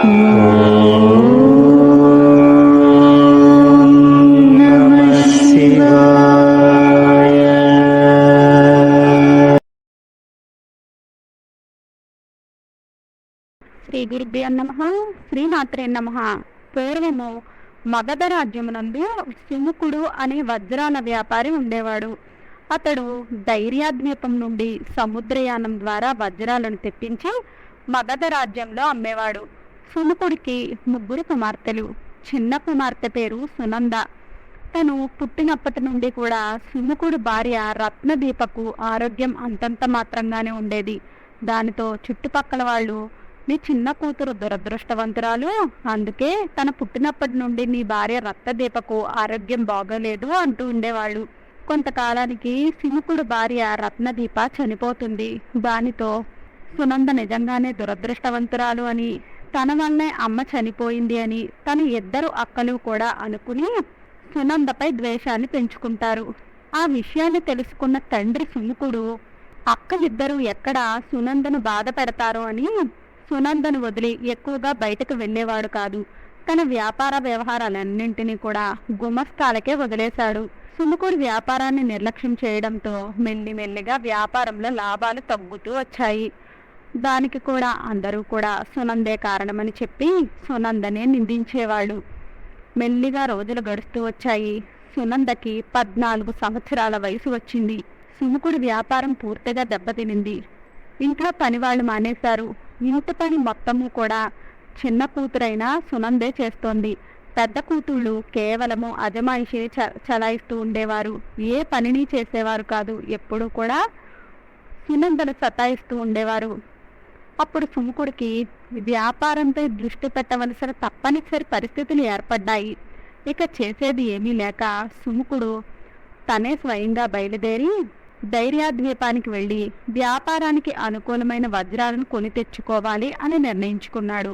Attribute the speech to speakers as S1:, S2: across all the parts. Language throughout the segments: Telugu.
S1: శ్రీ గురుభ్యో నమ శ్రీమాత్రే నమ. పూర్వము మగధ రాజ్యమునందు సుముఖుడు అనే వజ్రాల వ్యాపారి ఉండేవాడు. అతడు ధైర్యాద్వీపం నుండి సముద్రయానం ద్వారా వజ్రాలను తెప్పించి మగధ రాజ్యంలో అమ్మేవాడు. సుముఖుడికి ముగ్గురు కుమార్తెలు. చిన్న కుమార్తె పేరు సునంద. తను పుట్టినప్పటి నుండి కూడా సుముఖుడు భార్య రత్నదీపకు ఆరోగ్యం అంతంత మాత్రంగానే ఉండేది. దానితో చుట్టుపక్కల వాళ్ళు నీ చిన్న కూతురు దురదృష్టవంతురాలు అందుకే తన పుట్టినప్పటి నుండి నీ భార్య రత్నదీపకు ఆరోగ్యం బాగోలేదు అంటూ ఉండేవాళ్ళు. కొంతకాలానికి సిముకుడు భార్య రత్నదీప చనిపోతుంది. దానితో సునంద నిజంగానే దురదృష్టవంతురాలు అని తన వల్లనే అమ్మ చనిపోయింది అని తన ఇద్దరు అక్కలు కూడా అనుకుని సునందపై ద్వేషాన్ని పెంచుకుంటారు. ఆ విషయాన్ని తెలుసుకున్న తండ్రి సుముకుడు అక్కలిద్దరూ ఎక్కడ? సునందను బాధ పెడతారో? అని సునందను వదిలి ఎక్కువగా బయటకు వెళ్ళేవాడు కాదు. తన వ్యాపార వ్యవహారాలన్నింటినీ కూడా గుమస్తాలకే వదిలేశాడు. సుముకుడు వ్యాపారాన్ని నిర్లక్ష్యం చేయడంతో మెల్లిమెల్లిగా వ్యాపారంలో లాభాలు తగ్గుతూ వచ్చాయి. దానికి కూడా అందరూ కూడా సునందే కారణమని చెప్పి సునందనే నిందించేవాళ్ళు. మెల్లిగా రోజులు గడుస్తూ వచ్చాయి. సునందకి పద్నాలుగు సంవత్సరాల వయసు వచ్చింది. సుముకుడి వ్యాపారం పూర్తిగా దెబ్బతినింది. ఇంట్లో పని వాళ్ళు మానేశారు. ఇంటి పని మొత్తము కూడా చిన్న కూతురైన సునందే చేస్తోంది. పెద్ద కూతుళ్ళు కేవలము అజమాయిషి చ చలాయిస్తూ ఉండేవారు. ఏ పనిని చేసేవారు కాదు. ఎప్పుడూ కూడా సునందను సతాయిస్తూ ఉండేవారు. అప్పుడు సుముకుడికి వ్యాపారంపై దృష్టి పెట్టవలసిన తప్పనిసరి పరిస్థితులు ఏర్పడ్డాయి. ఇక చేసేది ఏమీ లేక సుముకుడు తనే స్వయంగా బయలుదేరి ధైర్యాద్వీపానికి వెళ్ళి వ్యాపారానికి అనుకూలమైన వజ్రాలను కొని తెచ్చుకోవాలి అని నిర్ణయించుకున్నాడు.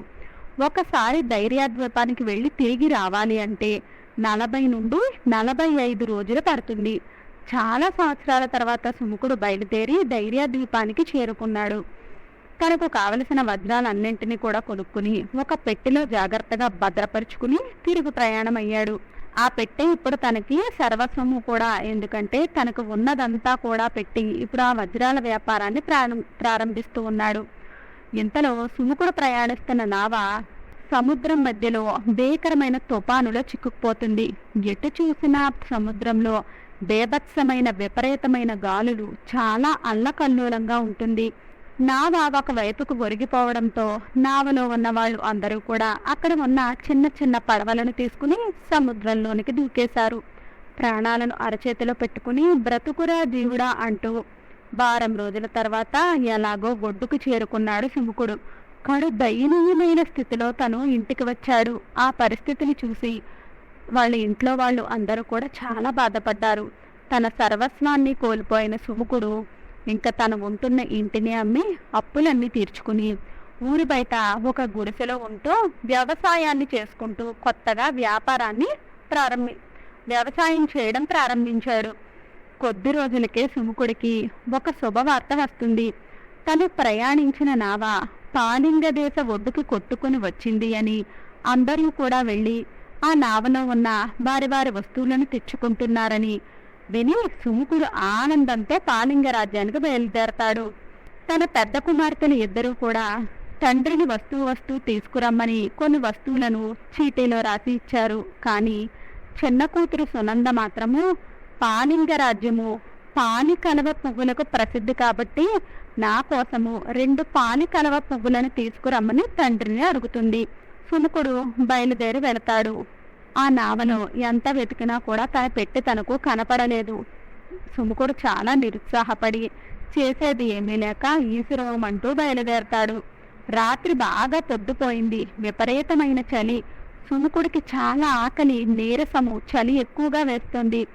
S1: ఒకసారి ధైర్యాద్వీపానికి వెళ్ళి తిరిగి రావాలి అంటే నలభై నుండి నలభై ఐదు రోజులు పడుతుంది. చాలా సంవత్సరాల తర్వాత సుముకుడు బయలుదేరి ధైర్యాద్వీపానికి చేరుకున్నాడు. తనకు కావలసిన వజ్రాలన్నింటినీ కూడా కొనుక్కుని ఒక పెట్టెలో జాగ్రత్తగా భద్రపరుచుకుని తిరుగు ప్రయాణం అయ్యాడు ఆ పెట్టె ఇప్పుడు తనకి సర్వస్వము కూడా ఎందుకంటే తనకు ఉన్నదంతా కూడా పెట్టి ఇప్పుడు ఆ వజ్రాల వ్యాపారాన్ని ప్రారంభిస్తూ ఉన్నాడు. ఇంతలో సుముకుడు ప్రయాణిస్తున్న నావ సముద్రం మధ్యలో భీకరమైన తుపానులో చిక్కుకుపోతుంది. ఎటు చూసినా సముద్రంలో బేభత్సమైన విపరీతమైన గాలులు చాలా అల్లకల్లోలంగా ఉంటుంది. నావ ఒక వైపుకు ఒరిగిపోవడంతో నావలో ఉన్న వాళ్ళు అందరూ కూడా అక్కడ ఉన్న చిన్న చిన్న పడవలను తీసుకుని సముద్రంలోనికి దూకేశారు. ప్రాణాలను అరచేతిలో పెట్టుకుని బ్రతుకురా జీవుడా అంటూ వారం రోజుల తర్వాత ఎలాగో ఒడ్డుకు చేరుకున్నాడు శివకుడు కడు దయనీయమైన స్థితిలో తను ఇంటికి వచ్చాడు. ఆ పరిస్థితిని చూసి వాళ్ళ ఇంట్లో వాళ్ళు అందరూ కూడా చాలా బాధపడ్డారు. తన సర్వస్వాన్ని కోల్పోయిన శివకుడు ఇంకా తను ఉంటున్న ఇంటిని అమ్మి అప్పులన్నీ తీర్చుకుని ఊరి బయట ఒక గుడిసెలో ఉంటూ వ్యవసాయాన్ని చేసుకుంటూ కొత్తగా వ్యాపారాన్ని ప్రారంభి వ్యవసాయం చేయడం ప్రారంభించారు. కొద్ది రోజులకే సుముకుడికి ఒక శుభవార్త వస్తుంది. తను ప్రయాణించిన నావ పాలింగ దేశ ఒడ్డుకి కొట్టుకుని వచ్చింది అని అందరూ కూడా వెళ్ళి ఆ నావలో ఉన్న వారి వారి వస్తువులను తెచ్చుకుంటున్నారని విని సుముకుడు ఆనందంతో పాలింగ రాజ్యానికి బయలుదేరతాడు. తన పెద్ద కుమార్తెలు ఇద్దరూ కూడా తండ్రిని వస్తువు వస్తువు తీసుకురమ్మని కొన్ని వస్తువులను చీటీలో రాసి ఇచ్చారు. కానీ చిన్న కూతురు సునంద మాత్రము పాలింగ రాజ్యము పాని కలవ పువ్వులకు ప్రసిద్ధి కాబట్టి నా కోసము రెండు పాని కలవ పువ్వులను తీసుకురమ్మని తండ్రిని అడుగుతుంది. సుముకుడు బయలుదేరి వెళతాడు. ఆ నావను ఎంత వెతికినా కూడా తన పెట్టి తనకు కనపడలేదు. సుముకుడు చాలా నిరుత్సాహపడి చేసేది ఏమీ లేక ఈశ్వరమంటూ బయలుదేరతాడు. రాత్రి బాగా తొద్దుపోయింది. విపరీతమైన చలి. సుముకుడికి చాలా ఆకలి నీరసము చలి ఎక్కువగా వేస్తుంది.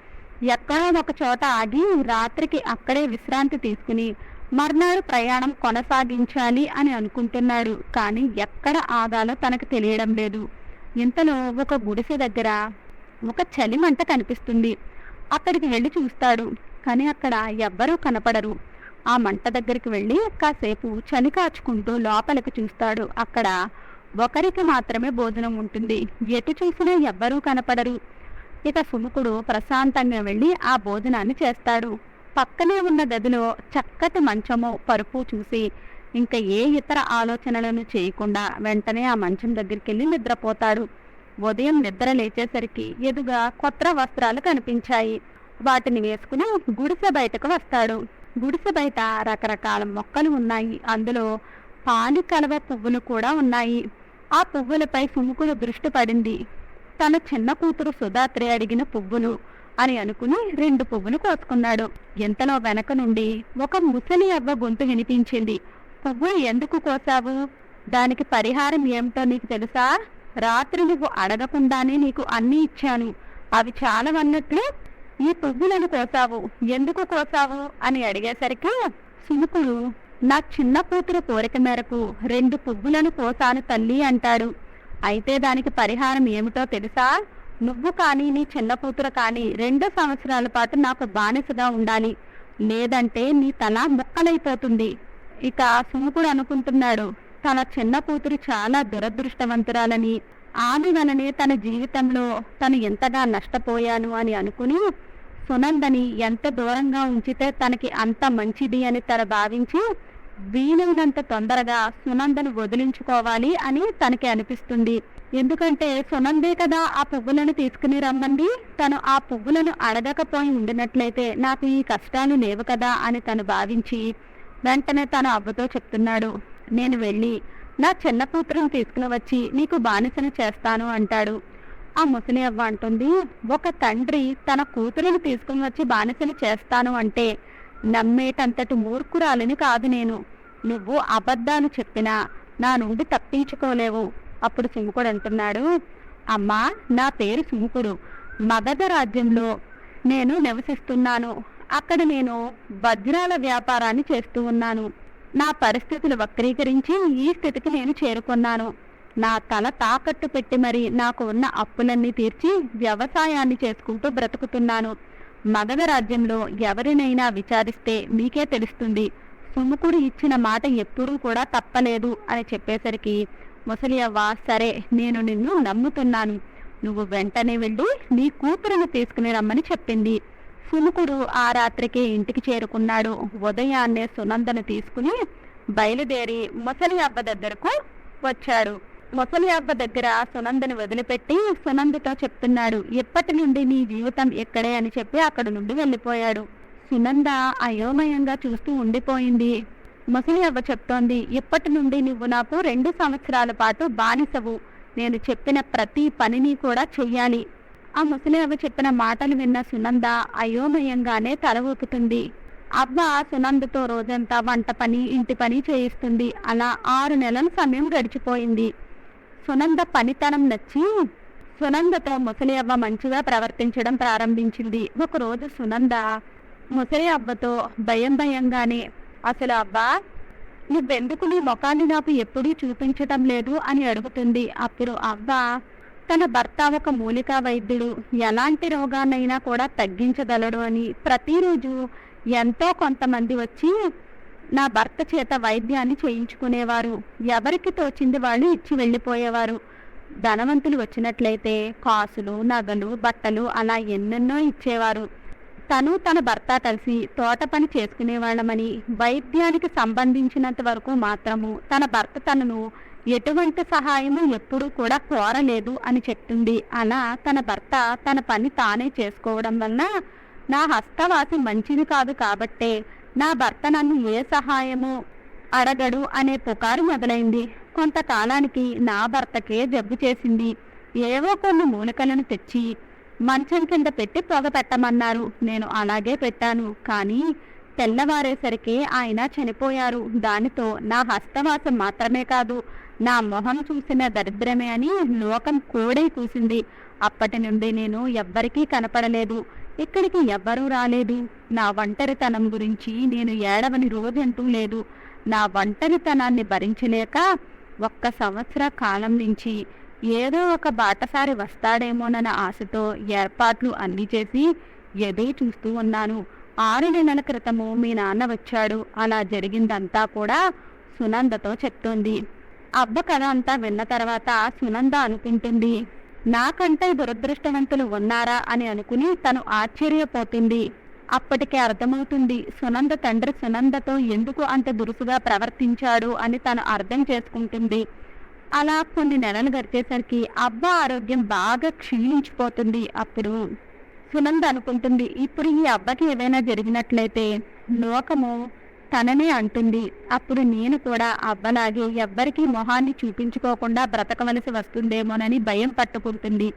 S1: ఎక్కడో ఒక చోట ఆగి రాత్రికి అక్కడే విశ్రాంతి తీసుకుని మర్నాడు ప్రయాణం కొనసాగించాలి అని అనుకుంటున్నాడు. కానీ ఎక్కడ ఆగాలో తనకు తెలియడం లేదు. ఇంతలో ఒక గుడిసె దగ్గర ఒక చలిమంట కనిపిస్తుంది. అక్కడికి వెళ్ళి చూస్తాడు. కానీ అక్కడ ఎవ్వరూ కనపడరు. ఆ మంట దగ్గరికి వెళ్ళి కాసేపు చలి కాచుకుంటూ లోపలికి చూస్తాడు. అక్కడ ఒకరికి మాత్రమే భోజనం ఉంటుంది. ఎటు చూసినా ఎవ్వరూ కనపడరు. ఇక సుముఖుడు ప్రశాంతంగా వెళ్ళి ఆ భోజనాన్ని చేస్తాడు. పక్కనే ఉన్న గదిలో చక్కటి మంచము పరుపు చూసి ఇంకా ఏ ఇతర ఆలోచనలను చేయకుండా వెంటనే ఆ మంచం దగ్గరికి వెళ్ళి నిద్రపోతాడు. ఉదయం నిద్ర లేచేసరికి ఎదుగా కొత్త వస్త్రాలు కనిపించాయి. వాటిని వేసుకుని గుడిసె బయటకు వస్తాడు. గుడిసె బయట రకరకాల మొక్కలు ఉన్నాయి. అందులో పాలు కలవ పువ్వులు కూడా ఉన్నాయి. ఆ పువ్వులపై సుముకుడు దృష్టి పడింది. తన చిన్న కూతురు సుధాత్రి అడిగిన పువ్వులు అని అనుకుని రెండు పువ్వులు కోసుకున్నాడు. ఎంతలో వెనక నుండి ఒక ముసలి అవ్వ గొంతు వినిపించింది. పువ్వు ఎందుకు కోసావు? దానికి పరిహారం ఏమిటో నీకు తెలుసా? రాత్రి నువ్వు అడగకుండానే నీకు అన్ని ఇచ్చాను. అవి చాలవన్నట్లు ఈ పువ్వులను కోసావు. ఎందుకు కోసావు? అని అడిగేసరికి సుముకుడు నా చిన్న కూతురు కోరిక మేరకు రెండు పువ్వులను కోసాను తల్లి అంటాడు. అయితే దానికి పరిహారం ఏమిటో తెలుసా? నువ్వు కానీ నీ చిన్న కూతురు కానీ రెండు సంవత్సరాల పాటు నాకు బానిసగా ఉండాలి. లేదంటే నీ తల ముక్కలైపోతుంది. ఇక సుముకుడు అనుకుంటున్నాడు తన చిన్న కూతురు చాలా దురదృష్టవంతురాలని. ఆమె వలనే తన జీవితంలో తను ఎంతగా నష్టపోయాను అని అనుకుని సునందని ఎంత దూరంగా ఉంచితే తనకి అంత మంచిది అని తన భావించి వీలైనంత తొందరగా సునందను వదిలించుకోవాలి అని తనకి అనిపిస్తుంది. ఎందుకంటే సునందే కదా ఆ పువ్వులను తీసుకుని రమ్మంది. తను ఆ పువ్వులను అడగకపోయి ఉండినట్లయితే నాకు ఈ కష్టాలు లేవు కదా అని తను భావించి వెంటనే తన అవ్వతో చెప్తున్నాడు. నేను వెళ్ళి నా చిన్న కూతురును తీసుకుని వచ్చి నీకు బానిసను చేస్తాను అంటాడు. ఆ ముసలి అవ్వ అంటుంది ఒక తండ్రి తన కూతురును తీసుకుని వచ్చి బానిసను చేస్తాను అంటే నమ్మేటంతటి మూర్ఖురాలిని కాదు నేను. నువ్వు అబద్ధాలు చెప్పినా నా నుండి తప్పించుకోలేవు. అప్పుడు సింహకుడు అంటున్నాడు అమ్మా నా పేరు సింహకుడు. మగధ రాజ్యంలో నేను నివసిస్తున్నాను. అక్కడ నేను వజ్రాల వ్యాపారాన్ని చేస్తూ ఉన్నాను. నా పరిస్థితులు వక్రీకరించి ఈ స్థితికి నేను చేరుకున్నాను. నా తల తాకట్టు పెట్టి మరి నాకు ఉన్న అప్పులన్నీ తీర్చి వ్యవసాయాన్ని చేసుకుంటూ బ్రతుకుతున్నాను. మగధ రాజ్యంలో ఎవరినైనా విచారిస్తే మీకే తెలుస్తుంది. సుముకుడు ఇచ్చిన మాట ఎప్పుడూ కూడా తప్పలేదు అని చెప్పేసరికి ముసలి అవ్వ సరే నేను నిన్ను నమ్ముతున్నాను. నువ్వు వెంటనే వెళ్ళి నీ కూతురును తీసుకుని రమ్మని చెప్పింది. సుముకుడు ఆ రాత్రికి ఇంటికి చేరుకున్నాడు. ఉదయాన్నే సునందను తీసుకుని బయలుదేరి ముసలి అబ్బ దగ్గరకు వచ్చాడు. ముసలి అబ్బ దగ్గర సునందని వదిలిపెట్టి సునందతో చెప్తున్నాడు ఎప్పటి నుండి నీ జీవితం ఎక్కడే అని చెప్పి అక్కడ నుండి వెళ్ళిపోయాడు. సునంద అయోమయంగా చూస్తూ ఉండిపోయింది. ముసలి అవ్వ చెప్తోంది ఇప్పటి నుండి నువ్వు నాకు రెండు సంవత్సరాల పాటు బానిసవు. నేను చెప్పిన ప్రతి పనిని కూడా చెయ్యాలి. ఆ ముసలి అవ్వ చెప్పిన మాటలు విన్న సునంద అయోమయంగానే తల ఊపుతుంది. అవ్వ సునందతో రోజంతా వంట పని ఇంటి పని చేయిస్తుంది. అలా ఆరు నెలల సమయం గడిచిపోయింది. సునంద పనితనం నచ్చి సునందతో ముసలి అవ్వ మంచిగా ప్రవర్తించడం ప్రారంభించింది. ఒకరోజు సునంద ముసలి అవ్వతో భయం భయంగానే అసలు అవ్వా నువ్వెందుకు నీ ముఖాన్ని నాకు ఎప్పుడూ చూపించటం లేదు అని అడుగుతుంది. అప్పుడు అవ్వ తన భర్త ఒక మూలికా వైద్యుడు. ఎలాంటి రోగాన్నైనా కూడా తగ్గించగలడు అని ప్రతిరోజు ఎంతో కొంతమంది వచ్చి నా భర్త చేత వైద్యాన్ని చేయించుకునేవారు. ఎవరికి తోచింది వాళ్ళు ఇచ్చి వెళ్ళిపోయేవారు. ధనవంతులు వచ్చినట్లయితే కాసులు నగలు బట్టలు అలా ఎన్నెన్నో ఇచ్చేవారు. తను తన భర్త కలిసి తోట పని చేసుకునేవాళ్ళమని వైద్యానికి సంబంధించినంత వరకు మాత్రము తన భర్త తనను ఎటువంటి సహాయము ఎప్పుడూ కూడా కోరలేదు అని చెప్తుంది. అలా తన భర్త తన పని తానే చేసుకోవడం వలన నా హస్తవాసి మంచిది కాదు కాబట్టే నా భర్త నన్ను ఏ సహాయము అడగడు అనే పుకారు మొదలైంది. కొంతకాలానికి నా భర్తకే జబ్బు చేసింది. ఏవో కొన్ని మూలికలను తెచ్చి మంచం కింద పెట్టి పొగ పెట్టమన్నారు. నేను అలాగే పెట్టాను. కానీ తెల్లవారేసరికి ఆయన చనిపోయారు. దానితో నా హస్తవాసం మాత్రమే కాదు నా మొహం చూసిన దరిద్రమే అని లోకం కోడై కూసింది. అప్పటి నుండి నేను ఎవ్వరికీ కనపడలేదు. ఇక్కడికి ఎవ్వరూ రాలేదు. నా ఒంటరితనం గురించి నేను ఏడవని రోజంటూ లేదు. నా ఒంటరితనాన్ని భరించలేక ఒక్క సంవత్సర కాలం నుంచి ఏదో ఒక బాటసారి వస్తాడేమోనన్న ఆశతో ఏర్పాట్లు అన్ని చేసి ఎదురు చూస్తూ ఉన్నాను. ఆరు నెలల క్రితము మీ నాన్న వచ్చాడు. అలా జరిగిందంతా కూడా సునందతో చెప్తోంది. అబ్బ కథ అంతా విన్న తర్వాత సునంద అనుకుంటుంది నాకంటే దురదృష్టవంతులు ఉన్నారా? అని అనుకుని తను ఆశ్చర్యపోతుంది. అప్పటికే అర్థమవుతుంది సునంద తండ్రి సునందతో ఎందుకు అంత దురుసుగా ప్రవర్తించాడు? అని తను అర్థం చేసుకుంటుంది. అలా కొన్ని నెలలు గడిచేసరికి అబ్బ ఆరోగ్యం బాగా క్షీణించిపోతుంది అప్పుడు సునంద అనుకుంటుంది ఇప్పుడు ఈ అబ్బకి ఏదైనా జరిగినట్లయితే లోకము తననే అంటుంది. అప్పుడు నేను కూడా అబ్బలాగే ఎవ్వరికీ మొహాన్ని చూపించుకోకుండా బ్రతకవలసి వస్తుందేమోనని భయం పట్టుకుంటుంది.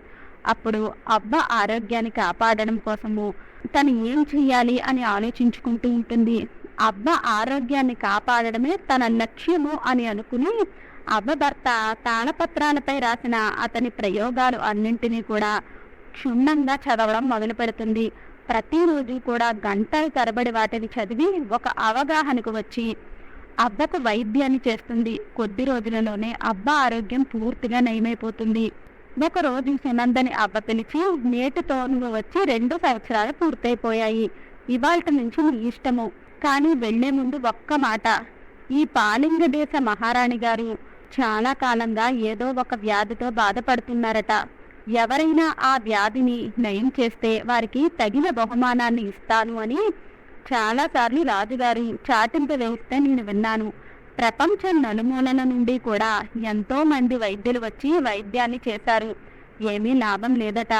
S1: అప్పుడు అబ్బ ఆరోగ్యాన్ని కాపాడడం కోసము తను ఏం చెయ్యాలి అని ఆలోచించుకుంటూ ఉంటుంది. అబ్బ ఆరోగ్యాన్ని కాపాడడమే తన లక్ష్యము అని అనుకుని అవ్వ భర్త తాళపత్రాలపై రాసిన అతని ప్రయోగాలు అన్నింటినీ కూడా క్షుణ్ణంగా చదవడం మొదలు పెడుతుంది ప్రతిరోజు కూడా గంటలు తరబడి వాటిని చదివి ఒక అవగాహనకు వచ్చి అబ్బకు వైద్యాన్ని చేస్తుంది. కొద్ది రోజులలోనే అబ్బ ఆరోగ్యం పూర్తిగా నయమైపోతుంది. ఒకరోజు సునందని అబ్బ పిలిచి నేటితో నువ్వు వచ్చి రెండు సంవత్సరాలు పూర్తయిపోయాయి. ఇవాళ నుంచి నీ ఇష్టము. కానీ వెళ్ళే ముందు ఒక్క మాట. ఈ పాలింగ దేశ మహారాణి గారు చాలా కాలంగా ఏదో ఒక వ్యాధితో బాధపడుతున్నారట. ఎవరైనా ఆ వ్యాధిని నయం చేస్తే వారికి తగిన బహుమానాన్ని ఇస్తాను అని చాలాసార్లు రాజుగారి చాటింపు వేస్తే నేను విన్నాను. ప్రపంచం నలుమూలల నుండి కూడా ఎంతో మంది వైద్యులు వచ్చి వైద్యాన్ని చేశారు. ఏమీ లాభం లేదట.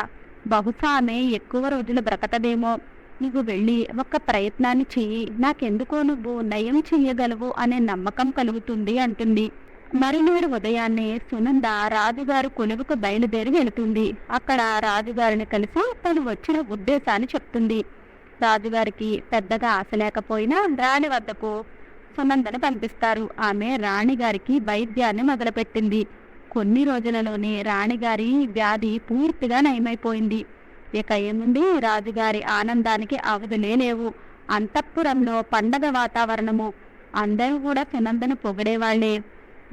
S1: బహుశా ఆమె ఎక్కువ రోజులు బ్రతకదేమో. నీకు వెళ్ళి ఒక ప్రయత్నాన్ని చెయ్యి. నాకెందుకో నువ్వు నయం చెయ్యగలవు అనే నమ్మకం కలుగుతుంది అంటుంది. మరునాడు ఉదయాన్నే సునంద రాజుగారు కొలువుకు బయలుదేరి వెళుతుంది. అక్కడ రాజుగారిని కలిసి తను వచ్చిన ఉద్దేశాన్ని చెప్తుంది. రాజుగారికి పెద్దగా ఆశ లేకపోయినా రాణి వద్దకు సునందను పంపిస్తారు. ఆమె రాణిగారికి వైద్యాన్ని మొదలుపెట్టింది. కొన్ని రోజులలోనే రాణిగారి వ్యాధి పూర్తిగా నయమైపోయింది. ఇక ఏముంది? రాజుగారి ఆనందానికి అవధులే లేవు. అంతఃపురంలో పండగ వాతావరణము. అందరూ కూడా సునందను పొగిడేవాళ్ళే.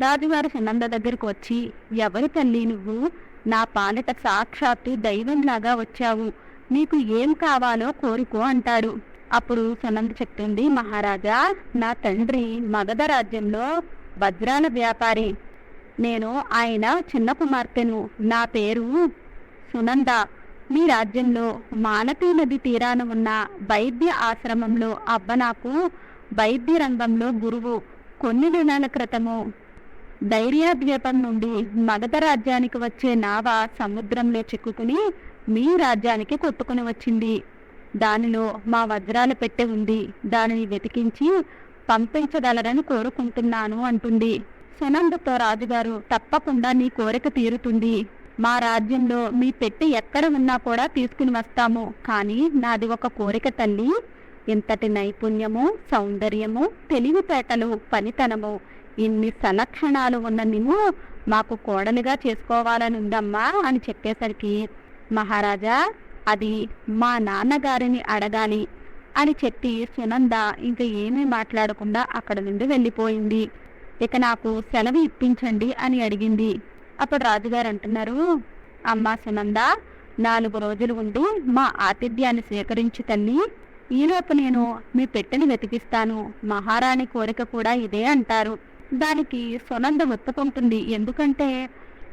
S1: రాజుగారు సునంద దగ్గరకు వచ్చి ఎవరి తల్లి నువ్వు? నా పాలిట సాక్షాత్తు దైవంలాగా వచ్చావు. నీకు ఏం కావాలో కోరుకో అంటాడు. అప్పుడు సునంద చెప్తుంది మహారాజా నా తండ్రి మగధ రాజ్యంలో వజ్రాల వ్యాపారి. నేను ఆయన చిన్న కుమార్తెను. నా పేరు సునంద. మీ రాజ్యంలో మానతీ నది తీరాన ఉన్న వైద్య ఆశ్రమంలో అబ్బ నాకు వైద్య రంగంలో గురువు. కొన్ని దినాల క్రితము ద్వీపం నుండి మగధ రాజ్యానికి వచ్చే నావ సముద్రంలో చిక్కుకుని మీ రాజ్యానికి కొట్టుకుని వచ్చింది. దానిలో మా వజ్రాల పెట్టె ఉంది. దానిని వెతికించి పంపించగలరని కోరుకుంటున్నాను అంటుంది. సునందతో రాజుగారు తప్పకుండా నీ కోరిక తీరుతుంది. మా రాజ్యంలో మీ పెట్టి ఎక్కడ ఉన్నా కూడా తీసుకుని వస్తాము. కానీ నాది ఒక కోరిక తల్లి. ఇంతటి నైపుణ్యము సౌందర్యము తెలివితేటలు పనితనము ఇన్ని సలక్షణాలు ఉన్న నిన్ను మాకు కోడలుగా చేసుకోవాలని ఉందమ్మా అని చెప్పేసరికి మహారాజా అది మా నాన్నగారిని అడగాలి అని చెప్పి సునంద ఇంకా ఏమీ మాట్లాడకుండా అక్కడ నుండి వెళ్ళిపోయింది. ఇక నాకు సెలవు ఇప్పించండి అని అడిగింది. అప్పుడు రాజుగారు అంటున్నారు అమ్మా సునంద నాలుగు రోజులు ఉండి మా ఆతిథ్యాన్ని స్వీకరించి తల్లి ఈలోపు నేను మీ పెట్టెని వెతికిస్తాను. మహారాణి కోరిక కూడా ఇదే అంటారు. దానికి సునంద ఒప్పుకుంటుంది ఎందుకంటే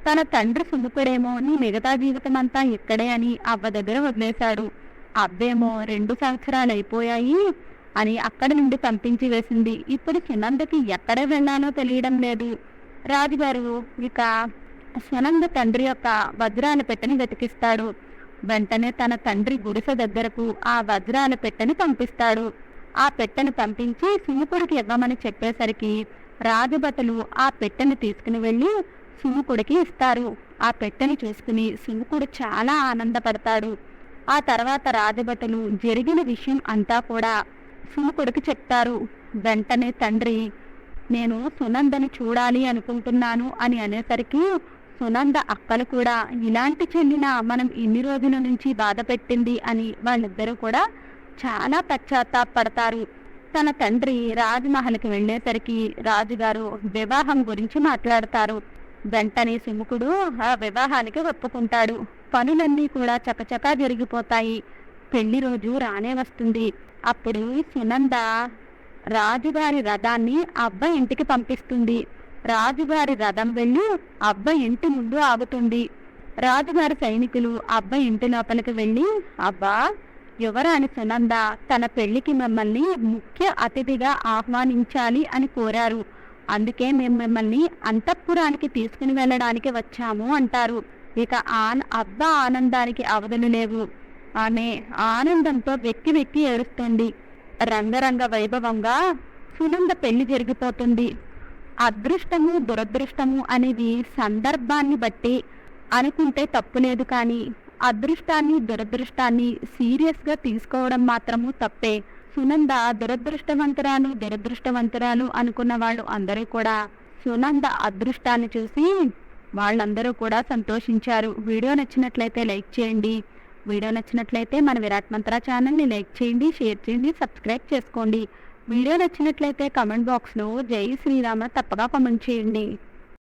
S1: తన తండ్రి సుందుకుడేమో నీ మిగతా జీవితం అంతా ఇక్కడే అని అవ్వ దగ్గర వదిలేశాడు. అబ్బేమో రెండు సంవత్సరాలు అయిపోయాయి అని అక్కడి నుండి పంపించి వేసింది. ఇప్పుడు సునందకి ఎక్కడ వెళ్ళాలో తెలియడం లేదు. రాజుగారు ఇక సునంద తండ్రి యొక్క వజ్రాల పెట్టెని వెతికిస్తాడు. వెంటనే తన తండ్రి గుడిసె దగ్గరకు ఆ వజ్రాల పెట్టెని పంపిస్తాడు. ఆ పెట్టెను పంపించి సుముకుడికి ఇవ్వమని చెప్పేసరికి రాజభటులు ఆ పెట్టెను తీసుకుని వెళ్ళి సుముకుడికి ఇస్తారు. ఆ పెట్టెను చూసుకుని సుముకుడు చాలా ఆనందపడతాడు. ఆ తర్వాత రాజభటులు జరిగిన విషయం అంతా కూడా సుముకుడికి చెప్తారు. వెంటనే తండ్రి నేను సునందని చూడాలి అనుకుంటున్నాను అని అనేసరికి సునంద అక్కలు కూడా ఇలాంటి చెల్లిన మనం ఇన్ని రోజుల నుంచి బాధ పెట్టింది అని వాళ్ళిద్దరూ కూడా చాలా పశ్చాత్తాపడతారు తన తండ్రి రాజమహల్కి వెళ్ళేసరికి రాజుగారు వివాహం గురించి మాట్లాడతారు. వెంటనే సుముఖుడు ఆ వివాహానికి ఒప్పుకుంటాడు. పనులన్నీ కూడా చకచకా జరిగిపోతాయి. పెళ్ళి రోజు రానే వస్తుంది. అప్పుడు సునంద రాజుగారి రథాన్ని అబ్బ ఇంటికి పంపిస్తుంది. రాజుగారి రథం వెళ్ళి అబ్బ ఇంటి ముందు ఆగుతుంది. రాజుగారి సైనికులు అబ్బ ఇంటి లోపలికి వెళ్ళి అబ్బా యువరాణి సునంద తన పెళ్ళికి మిమ్మల్ని ముఖ్య అతిథిగా ఆహ్వానించాలి అని కోరారు. అందుకే మేము మిమ్మల్ని అంతఃపురానికి తీసుకుని వెళ్ళడానికి వచ్చాము అంటారు. ఇక ఆన్ అబ్బ ఆనందానికి అవధులు లేవు. ఆమె ఆనందంతో వెక్కి వెక్కి ఏడుస్తుంది. రంగరంగ వైభవంగా సునంద పెళ్ళి జరిగిపోతుంది. అదృష్టము దురదృష్టము అనేది సందర్భాన్ని బట్టి అనుకుంటే తప్పులేదు కానీ అదృష్టాన్ని దురదృష్టాన్ని సీరియస్గా తీసుకోవడం మాత్రము తప్పే. సునంద దురదృష్టవంతురాలు దురదృష్టవంతురాలు అనుకున్న వాళ్ళు అందరూ కూడా సునంద అదృష్టాన్ని చూసి వాళ్ళందరూ కూడా సంతోషించారు. వీడియో నచ్చినట్లయితే లైక్ చేయండి. వీడియో నచ్చినట్లయితే మన విరాట్ మంత్ర ఛానల్ని లైక్ చేయండి షేర్ చేయండి సబ్స్క్రైబ్ చేసుకోండి. వీడియో నచ్చినట్లయితే కమెంట్ బాక్స్లో జై శ్రీరామ తప్పగా కామెంట్ చేయండి.